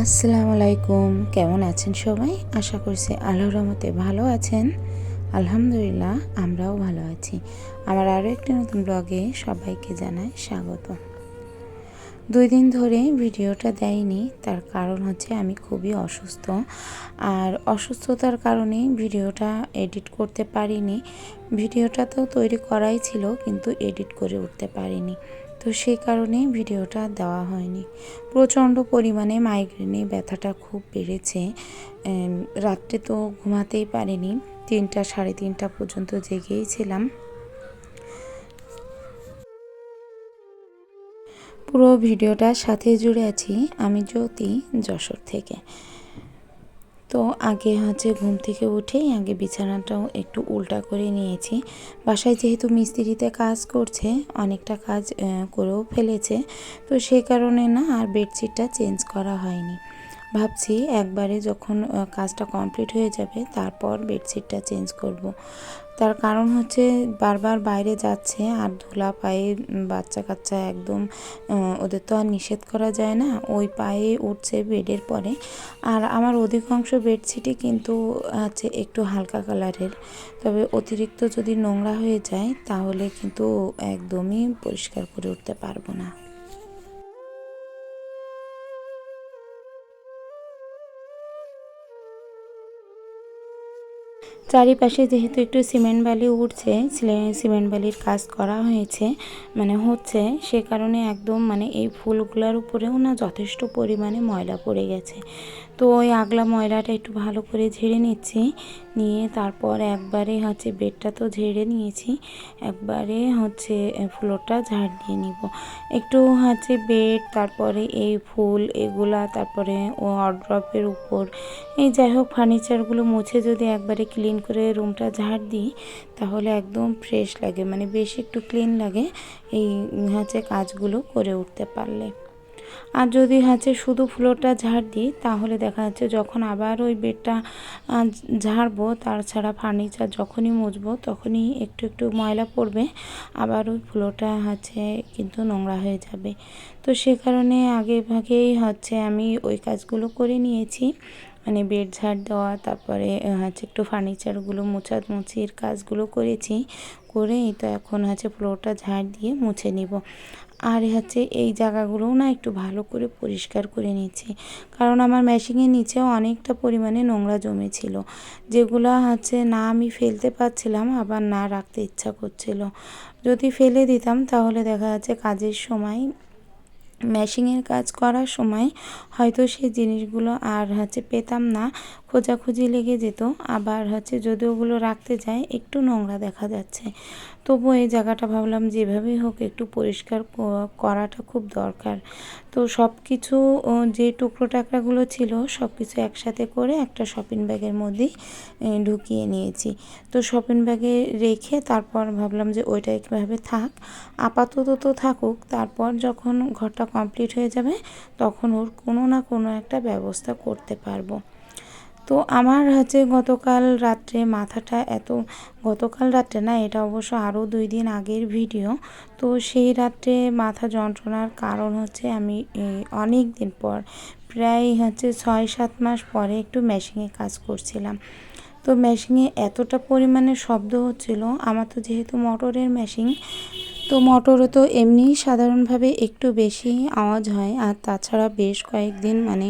আসসালামু আলাইকুম। কেমন আছেন সবাই? আশা করছি আল্লাহর রহমতে ভালো আছেন। আলহামদুলিল্লাহ, আমরাও ভালো আছি। আমার আরও একটি নতুন ব্লগে সবাইকে জানাই স্বাগত। দুই দিন ধরে ভিডিওটা দেয়নি, তার কারণ হচ্ছে আমি খুবই অসুস্থ। আর অসুস্থতার কারণে ভিডিওটা এডিট করতে পারিনি। ভিডিওটা তো তৈরি করাই ছিল, কিন্তু এডিট করে উঠতে পারিনি। তো সেই কারণে ভিডিওটা দেওয়া হয়নি। প্রচণ্ড পরিমাণে মাইগ্রেনে ব্যথাটা খুব বেড়েছে। রাত্রে তো ঘুমাতেই পারিনি। তিনটা, সাড়ে তিনটা পর্যন্ত জেগেই ছিলাম। পুরো ভিডিওটার সাথে জুড়ে আছি আমি জ্যোতি যশোর থেকে। তো আগে হচ্ছে ঘুম থেকে উঠেই আগে বিছানাটাও একটু উল্টা করে নিয়েছি। বাসায় যেহেতু মিস্ত্রিতে কাজ করছে, অনেকটা কাজ করেও ফেলেছে। তো সেই কারণে না আর বেডশিটটা চেঞ্জ করা হয়নি। ভাবছি একবারে যখন কাজটা কমপ্লিট হয়ে যাবে তারপর বেডশিটটা চেঞ্জ করব। তার কারণ হচ্ছে বারবার বাইরে যাচ্ছে আর ধুলা পায়ে বাচ্চা কাচ্চা একদম ওদের তো আর নিষেধ করা যায় না। ওই পায়ে উঠছে বেডের পরে। আর আমার অধিকাংশ বেডশিটই কিন্তু আছে একটু হালকা কালারের তবে অতিরিক্ত যদি নোংরা হয়ে যায় তাহলে কিন্তু একদমই পরিষ্কার করে উঠতে পারব না। চারিপাশে যেহেতু একটু সিমেন্ট বালি উঠছে সিমেন্ট বালির কাজ করা হয়েছে মানে হচ্ছে সে কারণে একদম মানে এই ফুলগুলোর উপরেও না যথেষ্ট পরিমাণে ময়লা পড়ে গেছে। তো ওই আগলা ময়লাটা একটু ভালো করে ঝেড়ে নিচ্ছি। নিয়ে তারপর একবারে হচ্ছে বেডটা তো ঝেড়ে নিয়েছি। একবারে হচ্ছে ফ্লোরটা ঝাড় দিয়ে নিব। একটু হচ্ছে বেড, তারপরে এই ফুল এগুলা, তারপরে ও অড্রপের উপর। এই যাই হোক ফার্নিচারগুলো মুছে যদি একবারে ক্লিন করে রুমটা ঝাড় দিই, তাহলে একদম ফ্রেশ লাগে। মানে বেশ একটু ক্লিন লাগে এই হচ্ছে কাজগুলো করে উঠতে পারলে। আর যদি হচ্ছে শুধু ফ্লোরটা ঝাড় দিই, তাহলে দেখা যাচ্ছে যখন আবার ওই বেডটা ঝাড়বো তাছাড়া ফার্নিচার যখনই মুছবো, তখনই একটু একটু ময়লা পড়বে, আবার ওই ফ্লোরটা হচ্ছে কিন্তু নোংরা হয়ে যাবে। তো সে কারণে আগে ভাগেই হচ্ছে আমি ওই কাজগুলো করে নিয়েছি। মানে বেড ঝাড় দেওয়া, তারপরে হচ্ছে একটু ফার্নিচারগুলো মোছামুছির কাজগুলো করেছি। করেই তো এখন হচ্ছে ফ্লোরটা ঝাড় দিয়ে মুছে নিব। আর হচ্ছে এই জায়গাগুলোও না একটু ভালো করে পরিষ্কার করে নিচ্ছি। কারণ আমার মেশিনের নিচেও অনেকটা পরিমাণে নোংরা জমেছিল, যেগুলো হচ্ছে না আমি ফেলতে পারছিলাম, আবার না রাখতে ইচ্ছা করছিল। যদি ফেলে দিতাম তাহলে দেখা যাচ্ছে কাজের সময় ম্যাশিংয়ের কাজ করার সময় হয়তো সেই জিনিসগুলো আর হচ্ছে পেতাম না খোঁজাখুঁজি লেগে যেত। আবার হচ্ছে যদি ওগুলো রাখতে যায়, একটু নোংরা দেখা যাচ্ছে। তবু এই জায়গাটা ভাবলাম যেভাবেই হোক একটু পরিষ্কার করাটা খুব দরকার। তো সব কিছু যে টুকরো টাকরাগুলো ছিল সব কিছু একসাথে করে একটা শপিং ব্যাগের মধ্যেই ঢুকিয়ে নিয়েছি। তো শপিং ব্যাগে রেখে তারপর ভাবলাম যে ওইটা একভাবে থাক। আপাতত তো থাকুক, তারপর যখন ঘরটা কমপ্লিট হয়ে যাবে, তখন ওর কোনো না কোনো একটা ব্যবস্থা করতে পারব। তো আমার হচ্ছে গতকাল রাত্রে মাথাটা এত, গতকাল রাত্রে না, এটা অবশ্য আরও দুই দিন আগের ভিডিও। তো সেই রাত্রে মাথা যন্ত্রণার কারণ হচ্ছে আমি অনেক দিন পর, প্রায় হচ্ছে ছয় সাত মাস পরে একটু মেশিনে কাজ করছিলাম। তো মেশিনে এতটা পরিমাণে শব্দ হচ্ছিল, আমার তো যেহেতু মোটরের মেশিন তো মোটরও তো এমনি সাধারণভাবে একটু বেশি আওয়াজ হয় আর তাছাড়া বেশ কয়েকদিন মানে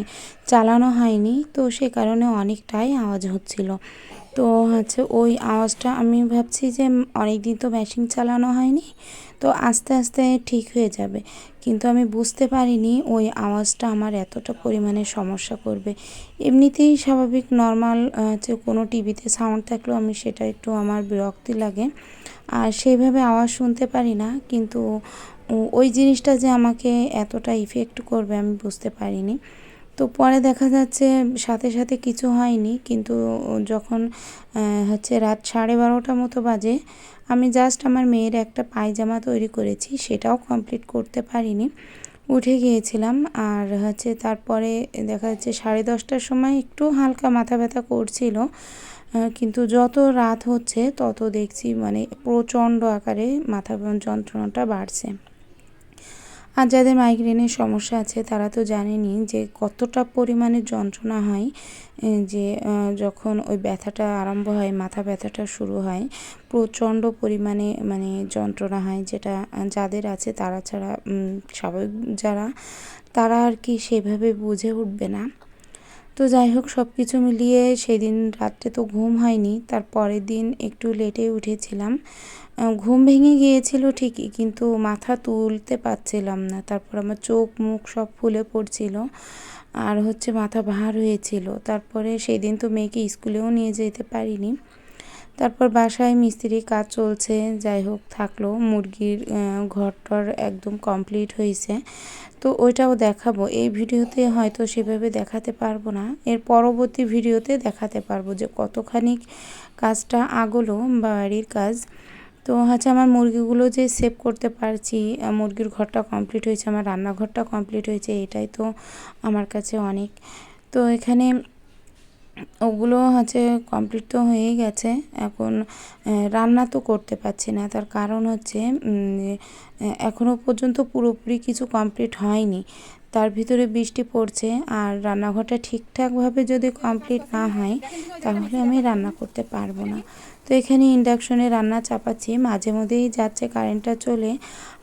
চালানো হয়নি, তো সে কারণে অনেকটাই আওয়াজ হচ্ছিল। তো হচ্ছে ওই আওয়াজটা আমি ভাবছি যে অনেক দিন তো মেশিন চালানো হয়নি, তো আস্তে আস্তে ঠিক হয়ে যাবে। কিন্তু আমি বুঝতে পারিনি ওই আওয়াজটা আমার এতটা পরিমাণে সমস্যা করবে। এমনিতেই স্বাভাবিক নর্মাল হচ্ছে কোনো টিভিতে সাউন্ড থাকলেও আমি সেটা একটু আমার বিরক্তি লাগে। আর সেইভাবে আওয়াজ শুনতে পারি না, কিন্তু ওই জিনিসটা যে আমাকে এতটা ইফেক্ট করবে আমি বুঝতে পারিনি। তো পরে দেখা যাচ্ছে সাথে সাথে কিছু হয়নি, কিন্তু যখন হচ্ছে রাত সাড়ে বারোটা মতো বাজে, আমি জাস্ট আমার মেয়ের একটা পায়জামা তৈরি করেছি, সেটাও কমপ্লিট করতে পারিনি। উঠে গিয়েছিলাম আর হচ্ছে তারপরে দেখা যাচ্ছে সাড়ে দশটার সময় একটু হালকা মাথা ব্যথা করছিল কিন্তু যত রাত হচ্ছে, তত দেখছি মানে প্রচণ্ড আকারে মাথা যন্ত্রণাটা বাড়ছে। আর যাদের মাইগ্রেনের সমস্যা আছে, তারা তো জানেনই যে কতটা পরিমাণে যন্ত্রণা হয় যে যখন ওই ব্যথাটা আরম্ভ হয়, মাথা ব্যথাটা শুরু হয়, প্রচণ্ড পরিমাণে মানে যন্ত্রণা হয়, যেটা যাদের আছে তারা ছাড়া স্বাভাবিক যারা, তারা আর কি সেভাবে বুঝে উঠবে না। তো যাই হোক সব কিছু মিলিয়ে সেদিন রাত্রে তো ঘুম হয়নি তার পরের দিন একটু লেটে উঠেছিলাম। ঘুম ভেঙে গিয়েছিল ঠিকই, কিন্তু মাথা তুলতে পারছিলাম না, তারপর আমার চোখ মুখ সব ফুলে পড়ছিল আর হচ্ছে মাথা ভার হয়েছিল। তারপরে সেদিন তো মেয়েকে স্কুলেও নিয়ে যেতে পারিনি। তারপর বাসায় মিস্ত্রি কাজ চলছে, যাই হোক থাকল। মুরগির ঘরটর একদম কমপ্লিট হয়েছে তো ওইটাও দেখাবো। এই ভিডিওতে হয়তো সেভাবে দেখাতে পারব না। এর পরবর্তী ভিডিওতে দেখাতে পারব যে কতখানি কাজটা আগলো বাড়ির কাজ। তো হচ্ছে আমার মুরগিগুলো যে সেভ করতে পারছি মুরগির ঘরটা কমপ্লিট হয়েছে, আমার রান্নাঘরটা কমপ্লিট হয়েছে, এটাই তো আমার কাছে অনেক। তো এখানে ওগুলো হচ্ছে কমপ্লিট তো হয়েই গেছে। এখন রান্না তো করতে পারছি না। তার কারণ হচ্ছে উম, আহ, এখনও পর্যন্ত পুরোপুরি কিছু কমপ্লিট হয়নি। তার ভিতরে বৃষ্টি পড়ছে আর রান্নাঘরটা ঠিকঠাকভাবে যদি কমপ্লিট না হয় তাহলে আমি রান্না করতে পারব না। তো এখানে ইন্ডাকশনে রান্না চাপাচ্ছি। মাঝে মধ্যেই যাচ্ছে কারেন্টটা চলে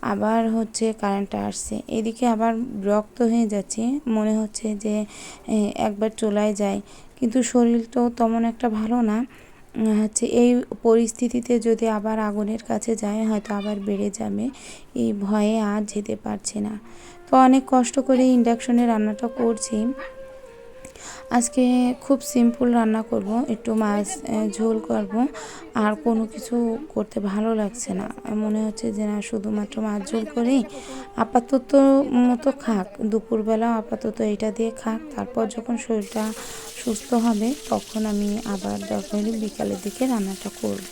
আবার হচ্ছে কারেন্টটা আসছে। এদিকে আবার বিরক্ত হয়ে যাচ্ছে। মনে হচ্ছে যে একবার চলায় যায় কিন্তু শরীর তো তেমন একটা ভালো না। হচ্ছে এই পরিস্থিতিতে যদি আবার আগুনের কাছে যায়, হয়তো আবার বেড়ে যাবে। এই ভয়ে আর যেতে পারছে না। তো অনেক কষ্ট করে ইন্ডাকশনে রান্নাটা করছি। আজকে খুব সিম্পল রান্না করব, একটু মাছ ঝোল করব, আর কোনো কিছু করতে ভালো লাগছে না। মনে হচ্ছে যে না, শুধুমাত্র মাছ, ঝোল করেই আপাতত মতো খাক। দুপুরবেলা আপাতত এটা দিয়ে খাক। তারপর যখন শরীরটা সুস্থ হবে, তখন আমি আবার দরকার বিকালের দিকে রান্নাটা করব।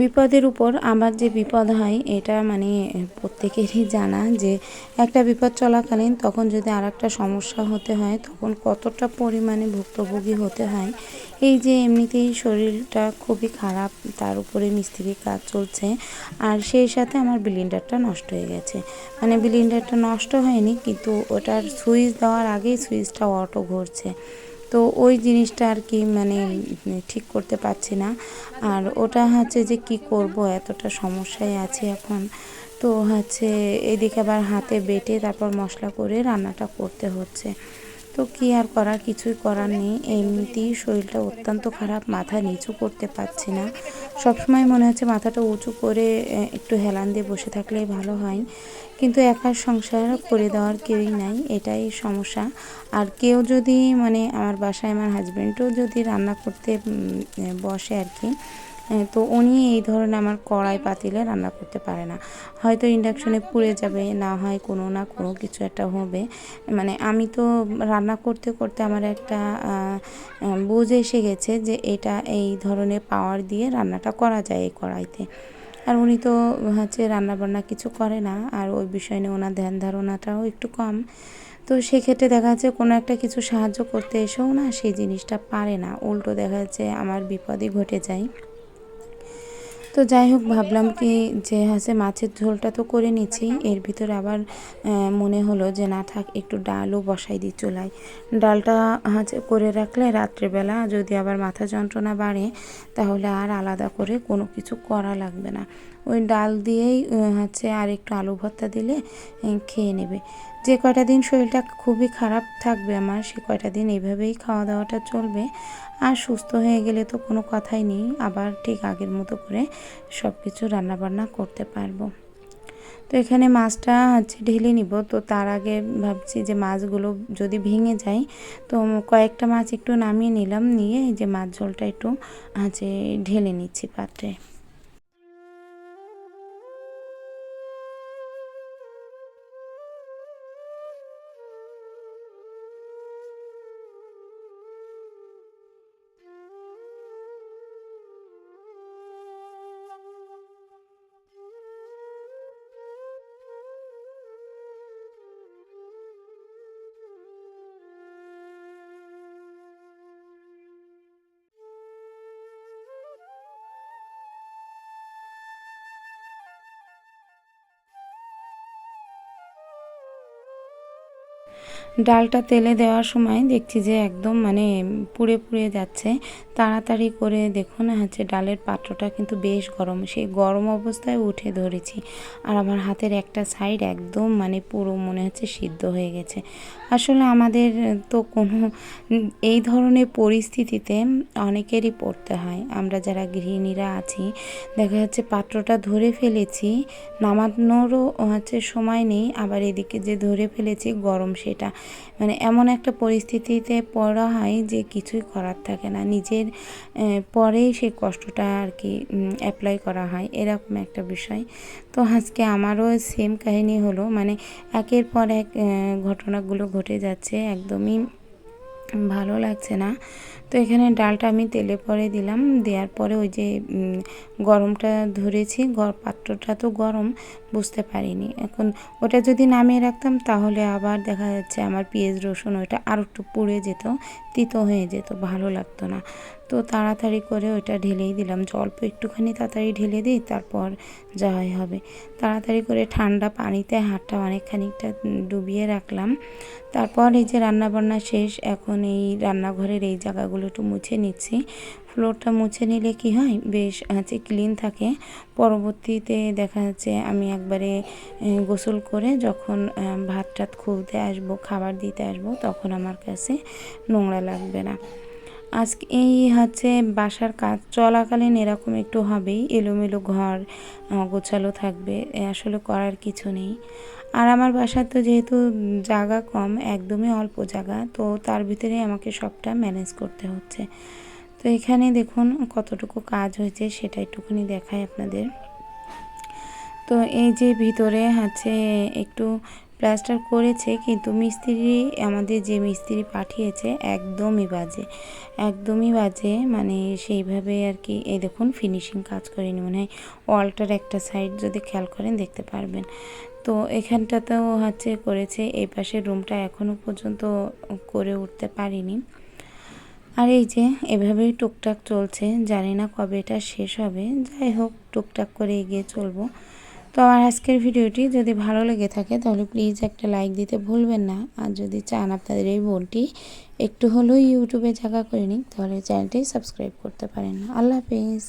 বিপদের উপর আমার যে বিপদ হয়, এটা মানে প্রত্যেকেরই জানা যে একটা বিপদ চলাকালীন তখন যদি আর একটা সমস্যা হতে হয়, তখন কতটা পরিমাণে ভুক্তভোগী হতে হয়। এই যে এমনিতেই শরীরটা খুবই খারাপ, তার উপরে মিস্ত্রির কাজ চলছে, আর সেই সাথে আমার বিলিন্ডারটা নষ্ট হয়ে গেছে। মানে বিলিন্ডারটা নষ্ট হয়নি, কিন্তু ওটার সুইচ দেওয়ার আগেই সুইচটা অটো ঘুরছে। তো ওই জিনিসটা আর কি মানে ঠিক করতে পারছি না। আর ওটা হচ্ছে যে কি করব, এতটা সমস্যায় আছে এখন। তো হচ্ছে এদিকে আবার হাতে বেটে তারপর মশলা করে রান্নাটা করতে হচ্ছে। তো কি আর করার? কিছুই করার নেই। এমনিতেই শরীরটা অত্যন্ত খারাপ, মাথা নিচু করতে পারছি না। সবসময় মনে হচ্ছে মাথাটা উঁচু করে একটু হেলান দিয়ে বসে থাকলেই ভালো হয়। কিন্তু একার সংসার করে দেওয়ার কেউই নাই, এটাই সমস্যা। আর কেউ যদি মানে আমার বাসায় আমার হাজব্যান্ডও যদি রান্না করতে বসে আর কি তো উনি এই ধরনের আমার কড়াই পাতিলে রান্না করতে পারে না। হয়তো ইন্ডাকশনে পুড়ে যাবে, না হয় কোনো না কোনো কিছু একটা হবে। মানে আমি তো রান্না করতে করতে আমার একটা বুঝ এসে গেছে যে এটা এই ধরনের পাওয়ার দিয়ে রান্নাটা করা যায় এই কড়াইতে। আর উনি তো হচ্ছে রান্না বান্না কিছু করে না, আর ওই বিষয় নিয়ে ওনার ধ্যান ধারণাটাও একটু কম। তো সেক্ষেত্রে দেখা যাচ্ছে কোনো একটা কিছু সাহায্য করতে এসেও না সেই জিনিসটা পারে না। উল্টো দেখা যাচ্ছে আমার বিপদই ঘটে যায়। তো যাই হোক, ভাবলাম কি যে হচ্ছে মাছের ঝোলটা তো করে নিচ্ছি। এর ভিতরে আবার মনে হলো যে না থাক, একটু ডালও বসাই দিই চুলায়। ডালটা হচ্ছে করে রাখলে রাত্রেবেলা যদি আবার মাথা যন্ত্রণা বাড়ে, তাহলে আর আলাদা করে কোনো কিছু করা লাগবে না। ওই ডাল দিয়েই হচ্ছে আর একটু আলু ভর্তা দিলে খেয়ে নেবে। যে কয়টা দিন শরীরটা খুবই খারাপ থাকবে আমার, সে কয়টা দিন এইভাবেই খাওয়া দাওয়াটা চলবে। আর সুস্থ হয়ে গেলে তো কোনো কথাই নেই, আবার ঠিক আগের মতো করে সব কিছু রান্নাবান্না করতে পারব। তো এখানে মাছটা হচ্ছে ঢেলে নিব। তো তার আগে ভাবছি যে মাছগুলো যদি ভেঙে যায়, তো কয়েকটা মাছ একটু নামিয়ে নিলাম, নিয়ে যে মাছ ঝোলটা একটু, হচ্ছে ঢেলে নিচ্ছি পাত্রে। ডালটা তেলে দেওয়ার সময় দেখছি যে একদম মানে পুড়ে পুড়ে যাচ্ছে। তাড়াতাড়ি করে দেখুন হচ্ছে ডালের পাত্রটা কিন্তু বেশ গরম, সেই গরম অবস্থায় উঠে ধরেছি। আর আমার হাতের একটা সাইড একদম মানে পুরো মনে হচ্ছে সিদ্ধ হয়ে গেছে। আসলে আমাদের তো কোনো এই ধরনের পরিস্থিতিতে অনেকেরই পড়তে হয়। আমরা যারা গৃহিণীরা আছি, দেখা যাচ্ছে পাত্রটা ধরে ফেলেছি, নামানোরও হচ্ছে সময় নেই। আবার এদিকে যে ধরে ফেলেছি, গরম সেটা। মানে এমন একটা পরিস্থিতিতে পড়া হয় যে কিছুই করার থাকে না। নিজের পরেই সেই কষ্টটা আর কি অ্যাপ্লাই করা হয়। এরকম একটা বিষয়। তো আজকে আমারও সেম কাহিনী হলো। মানে একের পর এক ঘটনাগুলো ঘটে যাচ্ছে। একদমই ভালো লাগছে না। তো এখানে ডালটা আমি তেলে পরে দিলাম। দেওয়ার পরে ওই যে গরমটা ধরেছি পাত্রটা তো গরম, বুঝতে পারিনি। এখন ওটা যদি নামিয়ে রাখতাম তাহলে আবার দেখা যাচ্ছে আমার পেঁয়াজ, রসুন ওইটা আরও একটু পুড়ে যেত, তিতো হয়ে যেত, ভালো লাগতো না। তো তাড়াতাড়ি করে ওইটা ঢেলেই দিলাম। অল্প একটুখানি তাড়াতাড়ি ঢেলে দিই, তারপর যা হয় হবে। তাড়াতাড়ি করে ঠান্ডা পানিতে হাতটা অনেক খানিকটা ডুবিয়ে রাখলাম। তারপর এই যে রান্নাবান্না শেষ, এখন এই রান্নাঘরের এই জায়গাগুলো একটু মুছে নিচ্ছি। ফ্লোরটা মুছে নিলে কি হয়? বেশ হচ্ছে ক্লিন থাকে। পরবর্তীতে দেখা যাচ্ছে আমি একবারে গোসল করে যখন ভাত টাত খুলতে আসব, খাবার দিতে আসব, তখন আমার কাছে নোংরা লাগবে না। আজকে এই হচ্ছে বাসার কাজ। চলাকালীন এরকম একটু হবেই। এলোমেলো ঘর গোছালো থাকবে। আসলে করার কিছু নেই। আর আমার বাসার তো যেহেতু জায়গা কম, একদমই অল্প জায়গা, তো তার ভিতরে আমাকে সবটা ম্যানেজ করতে হচ্ছে। তো এখানে দেখুন কতটুকু কাজ হয়েছে, সেটা একটুখানি দেখাই আপনাদের। তো এই যে ভিতরে হচ্ছে একটু প্লাস্টার করেছে, কিন্তু মিস্ত্রি, আমাদের যে মিস্ত্রি পাঠিয়েছে, একদমই বাজে। একদমই বাজে মানে সেইভাবে আর কি, এই দেখুন ফিনিশিং কাজ করেনি মনে হয়। ওয়ালটার একটা সাইড যদি খেয়াল করেন দেখতে পারবেন। তো এখানটাতেও হচ্ছে করেছে, এই পাশের রুমটা এখনও পর্যন্ত করে উঠতে পারিনি। আর এই যে, এভাবেই টুকটাক চলছে, জানি না কবে এটা শেষ হবে, যাই হোক, টুকটাক করে এগিয়ে চলবো। তো আমার আজকের ভিডিওটি যদি ভালো লেগে থাকে, তাহলে প্লিজ একটা লাইক দিতে ভুলবেন না। আর যদি চান আপনাদের এই বোনটি একটু হলেও ইউটিউবে জায়গা করে নিন, তাহলে চ্যানেলটি সাবস্ক্রাইব করতে পারেন। আল্লাহ হাফিজ।